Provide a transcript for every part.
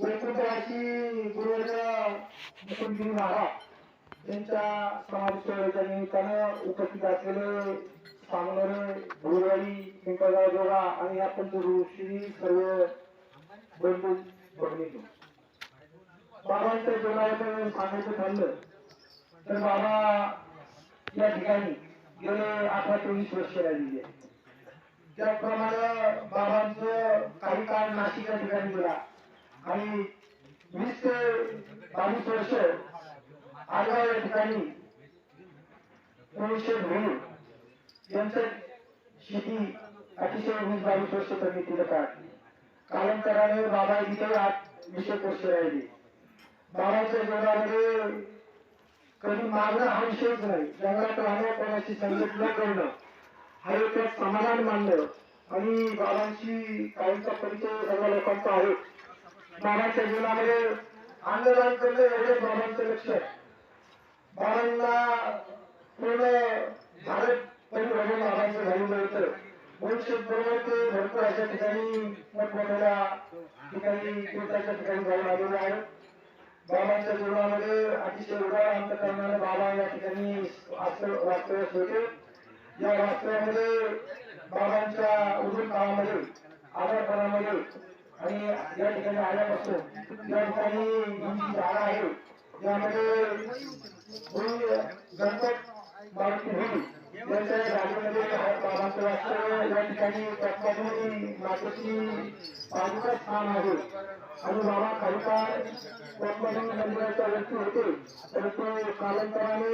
वैकुंठवासी गुरुवर्य मुकुंदगिरी महाराज यांच्या निमित्तानं उपस्थित असलेले सामनोरे भुरवाडी पिंपळगाव जोगा आणि या पंचऋषी सर्व बंधू भगिनी बाबांच्या जीवनाबद्दल सांगायचं ठरलं तर बाबा या ठिकाणी गेले अठरा चोवीस वर्ष राहिलेली आहे त्याप्रमाणे बाबांचं काही काळ नाशिक या ठिकाणी गेला. आणि वीस ते बावीस वर्ष आगाव या ठिकाणी एकोणीसशे धोनी यांचं शेती अतिशय वीस बावीस वर्ष त्यांनी तिथं काढली. कालांतराने बाबा इथे आठ वीस वर्ष राहिले. बाबांच्या जीवनामध्ये कधी मागणं हा विषयच नाही. जंगलात राहणं कोणाशी संगत न करणं हा एक समाधान मानलं. आणि बाबांची काहींचा परिचय सगळ्या लोकांचा आहे. बाबांच्या जीवनामध्ये आंदोलन करणं एवढे बाबांचं लक्ष आहे. बाबांना पूर्ण भारत परिभ्रमण बाबांचं झालेलं होतं भविष्यात बरोबर ते भरपूर अशा ठिकाणी मोठमोठ्या ठिकाणी तीर्थाच्या ठिकाणी जाऊन आलेले आहे बाबांच्या जीवनामध्ये अतिशय उदार अंत करणारे बाबा या ठिकाणी वास्तव- वास्तव्यास होते या वास्तव्यामध्ये बाबांच्या उजून काळामध्ये आजारपणामध्ये आणि या ठिकाणी आल्यापासून या ठिकाणी ही जी जागा आहे यामध्ये गणपत मारुती होईल. यांच्या जागेमध्ये या ठिकाणी पद्मावती मातेची बाजूचं स्थान आहे. आणि बाबा काही काळ पद्मावती मंदिराच्या होते. परंतु कालांतराने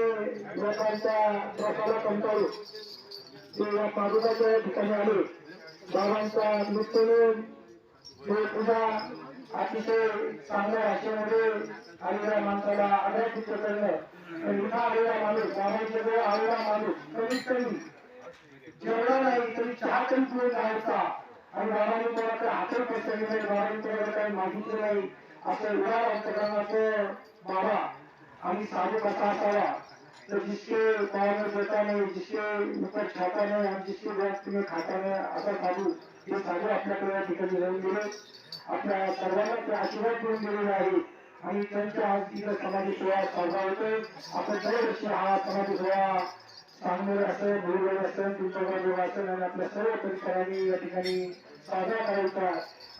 लोकांच्या प्रसाला कंटाळून ते या पादुकाच्या ठिकाणी आले. बाबांच्या मृत्यूने हे पूजा अतिशय चांगल्या भाषेमध्ये आलेल्या माणसाला आदरातिथ्य करणं आणि इथं आलेला माणूस बाबांच्या जवळ आलेला माणूस कमीत कमी जेवढा नाही तरी चहा तरी पुढे जायचा आणि बाबांनी कोणाकडे हातही पसरले नाही बाबांनी तुम्हाला काही मागितलं नाही. असं उदार अंतकरणाचं बाबा. आणि साधू कसा असावा? तो जिसके पायाने देता नहीं जिसके ऊपर छाता नाही आणि जिसके व्याज में खाता नाही असा साधू हे साधू आपल्याकडे या ठिकाणी येऊन गेले आपल्या सर्वांना ते आशीर्वाद देऊन गेलेले आहे. आणि त्यांच्या आज तिथं समाधी सोहळा साजरा होतोय. आपण दरवर्षी हा समाधी सोहळा सांगणार असं भुलगड असं पिंपळगाव असेल आणि आपल्या सर्व परिसरांनी या ठिकाणी साजरा करायचा.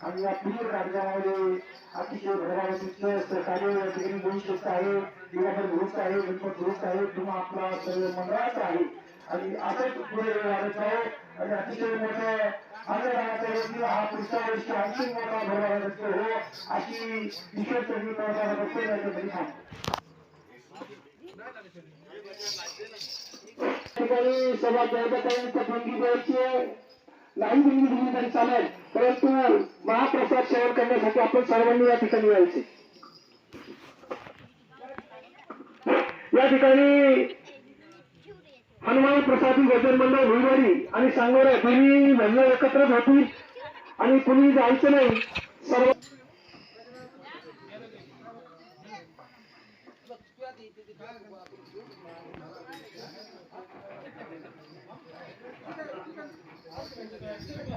आणि या पीर कार्यक्रमामध्ये अतिशय भरभराटीचं सहकार्य या ठिकाणी भविष्यस्त आहे. दिवाकर दुरुस्त आहे. गणपत दुरुस्त आहे. किंवा आपला सर्व मंडळाचा आहे. आणि असंच पुढे वाढत आहे. आणि अतिशय मोठं हा पुढच्या वर्षी आणखी मोठा भरभराट हो अशी ईश्वर चरणी प्रार्थना करतो याच्यासाठी थांबतो ठिकाणी सभा दैवतांच्या बंदी द्यायची नाही बंदी दिली तरी चालेल. परंतु महाप्रसाद सेवन करण्यासाठी आपण सर्वांनी या ठिकाणी यायचे. या ठिकाणी हनुमान प्रसादी गजन मंडळ भुईवारी आणि सांगोरे दोन्ही महिला एकत्रच होतील आणि कुणी जायचं नाही सर्व